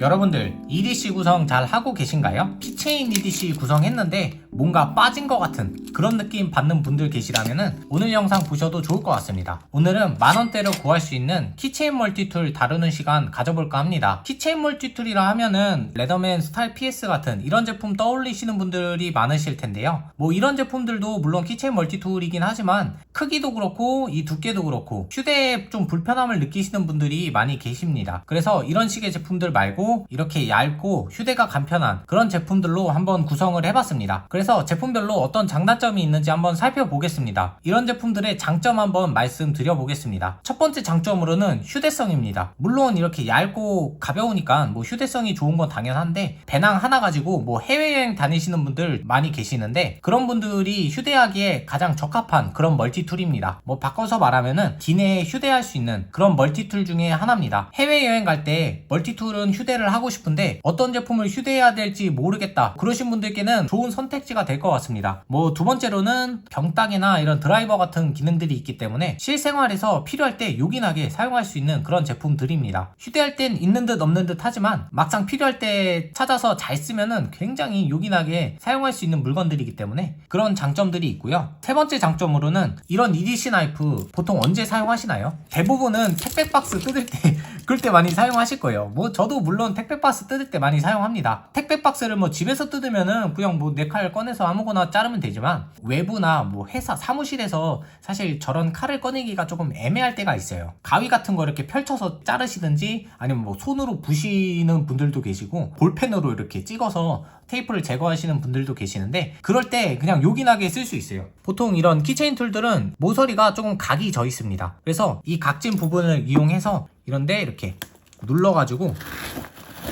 여러분들 EDC 구성 잘 하고 계신가요? 키체인 EDC 구성했는데 뭔가 빠진 것 같은 그런 느낌 받는 분들 계시다면 오늘 영상 보셔도 좋을 것 같습니다. 오늘은 만원대로 구할 수 있는 키체인 멀티툴 다루는 시간 가져볼까 합니다. 키체인 멀티툴이라 하면은 레더맨 스타일 PS 같은 이런 제품 떠올리시는 분들이 많으실 텐데요. 뭐 이런 제품들도 물론 키체인 멀티툴이긴 하지만 크기도 그렇고 이 두께도 그렇고 휴대에 좀 불편함을 느끼시는 분들이 많이 계십니다. 그래서 이런 식의 제품들 말고 이렇게 얇고 휴대가 간편한 그런 제품들로 한번 구성을 해봤습니다. 그래서 제품별로 어떤 장단점이 있는지 한번 살펴보겠습니다. 이런 제품들의 장점 한번 말씀드려 보겠습니다. 첫 번째 장점으로는 휴대성입니다. 물론 이렇게 얇고 가벼우니까 뭐 휴대성이 좋은 건 당연한데 배낭 하나 가지고 뭐 해외여행 다니시는 분들 많이 계시는데 그런 분들이 휴대하기에 가장 적합한 그런 멀티툴입니다. 뭐 바꿔서 말하면은 기내에 휴대할 수 있는 그런 멀티툴 중에 하나입니다. 해외여행 갈 때 멀티툴은 휴대를 하고 싶은데 어떤 제품을 휴대해야 될지 모르겠다. 그러신 분들께는 좋은 선택지가 될 것 같습니다. 뭐 두 번째로는 병따개나 이런 드라이버 같은 기능들이 있기 때문에 실생활에서 필요할 때 요긴하게 사용할 수 있는 그런 제품들입니다. 휴대할 땐 있는 듯 없는 듯 하지만 막상 필요할 때 찾아서 잘 쓰면은 굉장히 요긴하게 사용할 수 있는 물건들이기 때문에 그런 장점들이 있고요. 세 번째 장점으로는 이런 EDC 나이프 보통 언제 사용하시나요? 대부분은 택배 박스 뜯을 때 그럴 때 많이 사용하실 거예요. 뭐 저도 물론 택배 박스 뜯을 때 많이 사용합니다. 택배 박스를 뭐 집에서 뜯으면은 그냥 뭐 내 칼 꺼내서 아무거나 자르면 되지만 외부나 뭐 회사 사무실에서 사실 저런 칼을 꺼내기가 조금 애매할 때가 있어요. 가위 같은 거 이렇게 펼쳐서 자르시든지 아니면 뭐 손으로 부시는 분들도 계시고 볼펜으로 이렇게 찍어서 테이프를 제거하시는 분들도 계시는데 그럴 때 그냥 요긴하게 쓸 수 있어요. 보통 이런 키체인 툴들은 모서리가 조금 각이 져 있습니다. 그래서 이 각진 부분을 이용해서 이런데 이렇게 눌러가지고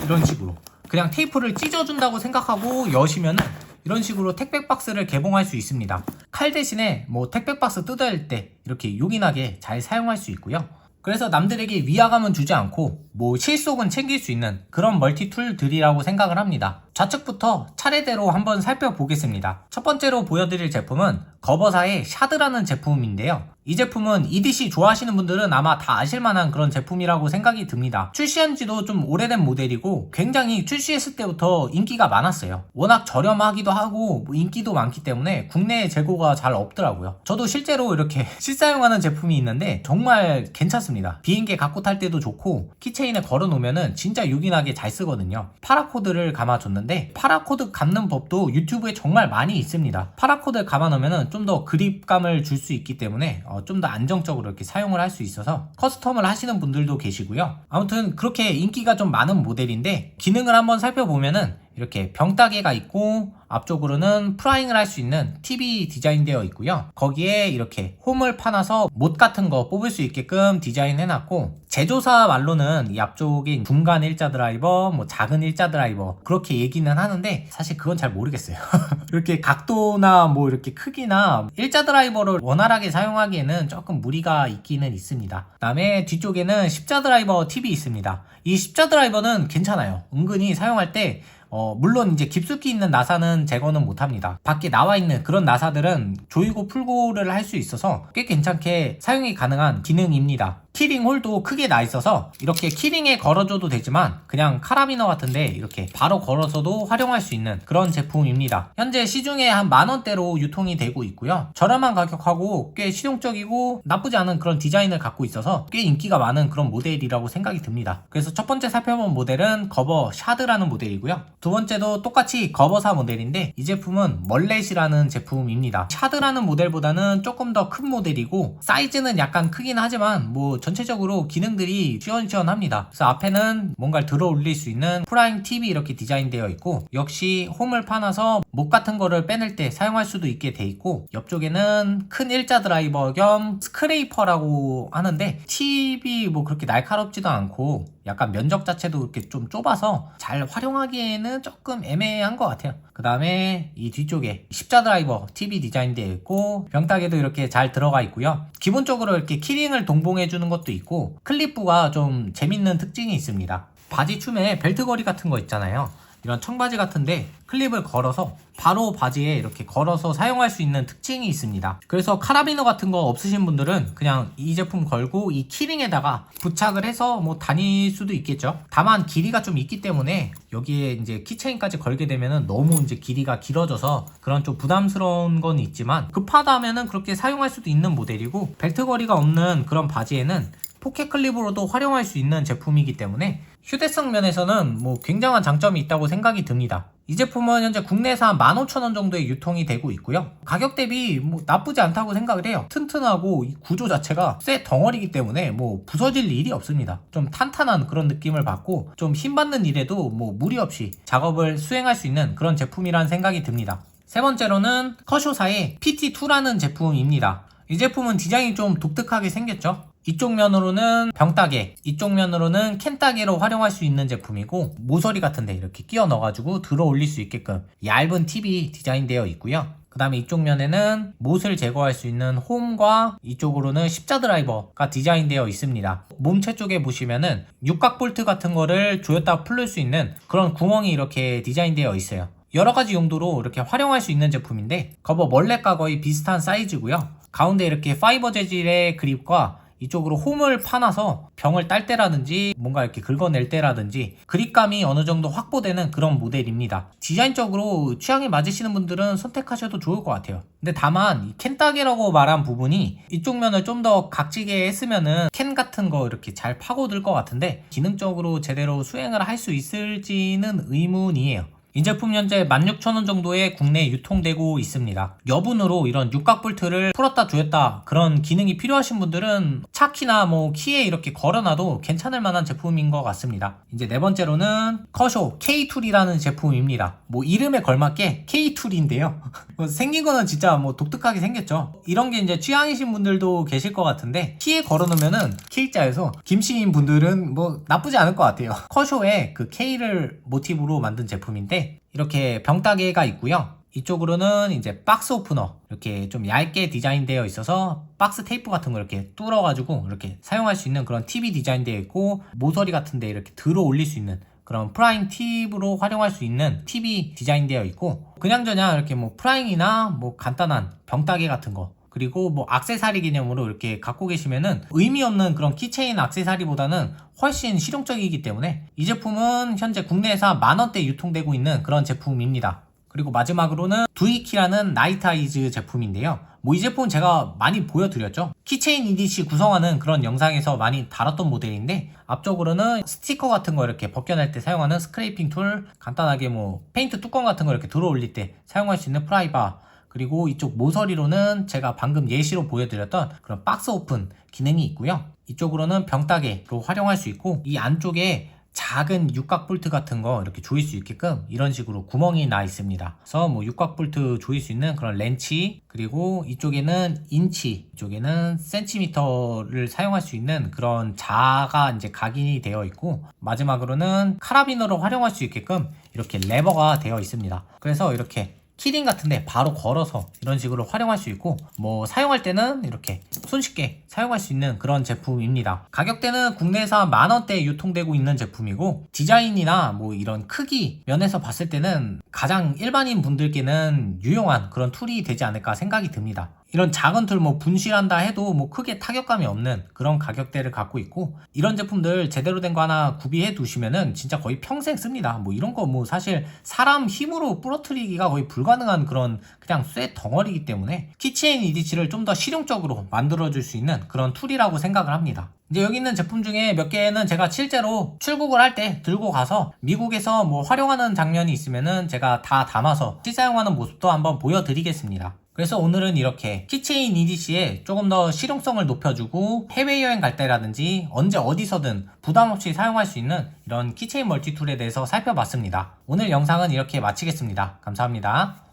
이런 식으로 그냥 테이프를 찢어준다고 생각하고 여시면은 이런 식으로 택배 박스를 개봉할 수 있습니다. 칼 대신에 뭐 택배 박스 뜯을 때 이렇게 요긴하게 잘 사용할 수 있고요. 그래서 남들에게 위화감은 주지 않고 뭐 실속은 챙길 수 있는 그런 멀티툴들이라고 생각을 합니다. 좌측부터 차례대로 한번 살펴보겠습니다. 첫 번째로 보여드릴 제품은 거버사의 샤드라는 제품인데요. 이 제품은 EDC 좋아하시는 분들은 아마 다 아실만한 그런 제품이라고 생각이 듭니다. 출시한 지도 좀 오래된 모델이고 굉장히 출시했을 때부터 인기가 많았어요. 워낙 저렴하기도 하고 뭐 인기도 많기 때문에 국내에 재고가 잘 없더라고요. 저도 실제로 이렇게 실사용하는 제품이 있는데 정말 괜찮습니다. 비행기에 갖고 탈 때도 좋고 키체인에 걸어 놓으면은 진짜 요긴하게 잘 쓰거든요. 파라코드를 감아줬는데 파라코드 감는 법도 유튜브에 정말 많이 있습니다. 파라코드를 감아 놓으면은 좀더 그립감을 줄 수 있기 때문에 어, 좀더 안정적으로 이렇게 사용을 할 수 있어서 커스텀을 하시는 분들도 계시고요. 아무튼 그렇게 인기가 좀 많은 모델인데 기능을 한번 살펴보면은 이렇게 병따개가 있고 앞쪽으로는 프라잉을 할 수 있는 TV 디자인되어 있고요. 거기에 이렇게 홈을 파놔서 못 같은 거 뽑을 수 있게끔 디자인해놨고 제조사 말로는 이 앞쪽에 중간 일자 드라이버, 뭐 작은 일자 드라이버 그렇게 얘기는 하는데 사실 그건 잘 모르겠어요. 이렇게 각도나 뭐 이렇게 크기나 일자 드라이버를 원활하게 사용하기에는 조금 무리가 있기는 있습니다. 그다음에 뒤쪽에는 십자 드라이버 팁이 있습니다. 이 십자 드라이버는 괜찮아요. 은근히 사용할 때 어, 물론 이제 깊숙이 있는 나사는 제거는 못합니다. 밖에 나와 있는 그런 나사들은 조이고 풀고를 할 수 있어서 꽤 괜찮게 사용이 가능한 기능입니다. 키링 홀도 크게 나 있어서 이렇게 키링에 걸어줘도 되지만 그냥 카라비너 같은데 이렇게 바로 걸어서도 활용할 수 있는 그런 제품입니다. 현재 시중에 한 만원대로 유통이 되고 있고요. 저렴한 가격하고 꽤 실용적이고 나쁘지 않은 그런 디자인을 갖고 있어서 꽤 인기가 많은 그런 모델이라고 생각이 듭니다. 그래서 첫 번째 살펴본 모델은 거버 샤드라는 모델이고요. 두 번째도 똑같이 거버사 모델인데 이 제품은 멀렛이라는 제품입니다. 샤드라는 모델보다는 조금 더 큰 모델이고 사이즈는 약간 크긴 하지만 뭐 전체적으로 기능들이 시원시원합니다. 그래서 앞에는 뭔가를 들어 올릴 수 있는 프라임 TV 이렇게 디자인되어 있고 역시 홈을 파놔서 목 같은 거를 빼낼 때 사용할 수도 있게 돼 있고 옆쪽에는 큰 일자 드라이버 겸 스크레이퍼라고 하는데 팁이 뭐 그렇게 날카롭지도 않고 약간 면적 자체도 이렇게 좀 좁아서 잘 활용하기에는 조금 애매한 것 같아요. 그 다음에 이 뒤쪽에 십자 드라이버 TV 디자인되어 있고 병따개도 이렇게 잘 들어가 있고요. 기본적으로 이렇게 키링을 동봉해 주는 것도 있고 클립부가 좀 재밌는 특징이 있습니다. 바지 춤에 벨트 거리 같은 거 있잖아요. 이런 청바지 같은데 클립을 걸어서 바로 바지에 이렇게 걸어서 사용할 수 있는 특징이 있습니다. 그래서 카라비너 같은 거 없으신 분들은 그냥 이 제품 걸고 이 키링에다가 부착을 해서 뭐 다닐 수도 있겠죠. 다만 길이가 좀 있기 때문에 여기에 이제 키체인까지 걸게 되면은 너무 이제 길이가 길어져서 그런 좀 부담스러운 건 있지만 급하다면은 그렇게 사용할 수도 있는 모델이고 벨트 거리가 없는 그런 바지에는 포켓 클립으로도 활용할 수 있는 제품이기 때문에 휴대성 면에서는 뭐 굉장한 장점이 있다고 생각이 듭니다. 이 제품은 현재 국내에서 한 15,000원 정도에 유통이 되고 있고요. 가격 대비 뭐 나쁘지 않다고 생각을 해요. 튼튼하고 이 구조 자체가 쇠 덩어리이기 때문에 뭐 부서질 일이 없습니다. 좀 탄탄한 그런 느낌을 받고 좀 힘받는 일에도 뭐 무리 없이 작업을 수행할 수 있는 그런 제품이라는 생각이 듭니다. 세 번째로는 커쇼사의 PT2라는 제품입니다. 이 제품은 디자인이 좀 독특하게 생겼죠. 이쪽 면으로는 병따개, 이쪽 면으로는 캔따개로 활용할 수 있는 제품이고 모서리 같은데 이렇게 끼워 넣어가지고 들어 올릴 수 있게끔 얇은 팁이 디자인되어 있고요. 그 다음에 이쪽 면에는 못을 제거할 수 있는 홈과 이쪽으로는 십자 드라이버가 디자인되어 있습니다. 몸체 쪽에 보시면은 육각 볼트 같은 거를 조였다 풀릴 수 있는 그런 구멍이 이렇게 디자인되어 있어요. 여러 가지 용도로 이렇게 활용할 수 있는 제품인데 거버 멀렛과 거의 비슷한 사이즈고요. 가운데 이렇게 파이버 재질의 그립과 이쪽으로 홈을 파놔서 병을 딸 때라든지 뭔가 이렇게 긁어낼 때라든지 그립감이 어느 정도 확보되는 그런 모델입니다. 디자인적으로 취향이 맞으시는 분들은 선택하셔도 좋을 것 같아요. 근데 다만 이 캔따개라고 말한 부분이 이쪽 면을 좀 더 각지게 했으면은 캔 같은 거 이렇게 잘 파고들 것 같은데 기능적으로 제대로 수행을 할 수 있을지는 의문이에요. 이 제품 현재 16,000원 정도에 국내에 유통되고 있습니다. 여분으로 이런 육각 볼트를 풀었다 조였다 그런 기능이 필요하신 분들은 차 키나 뭐 키에 이렇게 걸어놔도 괜찮을 만한 제품인 것 같습니다. 이제 네 번째로는 커쇼 K2이라는 제품입니다. 뭐 이름에 걸맞게 K2인데요. 생긴 거는 진짜 뭐 독특하게 생겼죠. 이런 게 이제 취향이신 분들도 계실 것 같은데 키에 걸어놓으면은 K자에서 김씨인 분들은 뭐 나쁘지 않을 것 같아요. 커쇼의 그 K를 모티브로 만든 제품인데 이렇게 병따개가 있고요. 이쪽으로는 이제 박스 오프너 이렇게 좀 얇게 디자인되어 있어서 박스 테이프 같은 거 이렇게 뚫어가지고 이렇게 사용할 수 있는 그런 팁이 디자인되어 있고 모서리 같은데 이렇게 들어 올릴 수 있는 그런 프라잉 팁으로 활용할 수 있는 팁이 디자인되어 있고 그냥저냥 이렇게 뭐 프라잉이나 뭐 간단한 병따개 같은 거 그리고 뭐 악세사리 개념으로 이렇게 갖고 계시면은 의미 없는 그런 키체인 악세사리보다는 훨씬 실용적이기 때문에 이 제품은 현재 국내에서 만원대 유통되고 있는 그런 제품입니다. 그리고 마지막으로는 두이키라는 나이타이즈 제품인데요. 뭐 이 제품은 제가 많이 보여드렸죠. 키체인 EDC 구성하는 그런 영상에서 많이 다뤘던 모델인데 앞쪽으로는 스티커 같은 거 이렇게 벗겨낼 때 사용하는 스크레이핑 툴, 간단하게 뭐 페인트 뚜껑 같은 거 이렇게 들어 올릴 때 사용할 수 있는 프라이바, 그리고 이쪽 모서리로는 제가 방금 예시로 보여드렸던 그런 박스 오픈 기능이 있고요. 이쪽으로는 병따개로 활용할 수 있고 이 안쪽에 작은 육각 볼트 같은 거 이렇게 조일 수 있게끔 이런 식으로 구멍이 나 있습니다. 그래서 뭐 육각 볼트 조일 수 있는 그런 렌치 그리고 이쪽에는 인치 이쪽에는 센티미터를 사용할 수 있는 그런 자가 이제 각인이 되어 있고 마지막으로는 카라비너로 활용할 수 있게끔 이렇게 레버가 되어 있습니다. 그래서 이렇게 키링 같은데 바로 걸어서 이런 식으로 활용할 수 있고 뭐 사용할 때는 이렇게 손쉽게 사용할 수 있는 그런 제품입니다. 가격대는 국내에서 만원대에 유통되고 있는 제품이고 디자인이나 뭐 이런 크기 면에서 봤을 때는 가장 일반인 분들께는 유용한 그런 툴이 되지 않을까 생각이 듭니다. 이런 작은 툴 뭐 분실한다 해도 뭐 크게 타격감이 없는 그런 가격대를 갖고 있고 이런 제품들 제대로 된 거 하나 구비해 두시면은 진짜 거의 평생 씁니다. 뭐 이런 거 뭐 사실 사람 힘으로 부러뜨리기가 거의 불가능한 그런 그냥 쇠 덩어리이기 때문에 키체인 EDC를 좀 더 실용적으로 만들어 줄 수 있는 그런 툴이라고 생각을 합니다. 이제 여기 있는 제품 중에 몇 개는 제가 실제로 출국을 할 때 들고 가서 미국에서 뭐 활용하는 장면이 있으면은 제가 다 담아서 실사용하는 모습도 한번 보여드리겠습니다. 그래서 오늘은 이렇게 키체인 EDC에 조금 더 실용성을 높여주고 해외여행 갈 때라든지 언제 어디서든 부담 없이 사용할 수 있는 이런 키체인 멀티툴에 대해서 살펴봤습니다. 오늘 영상은 이렇게 마치겠습니다. 감사합니다.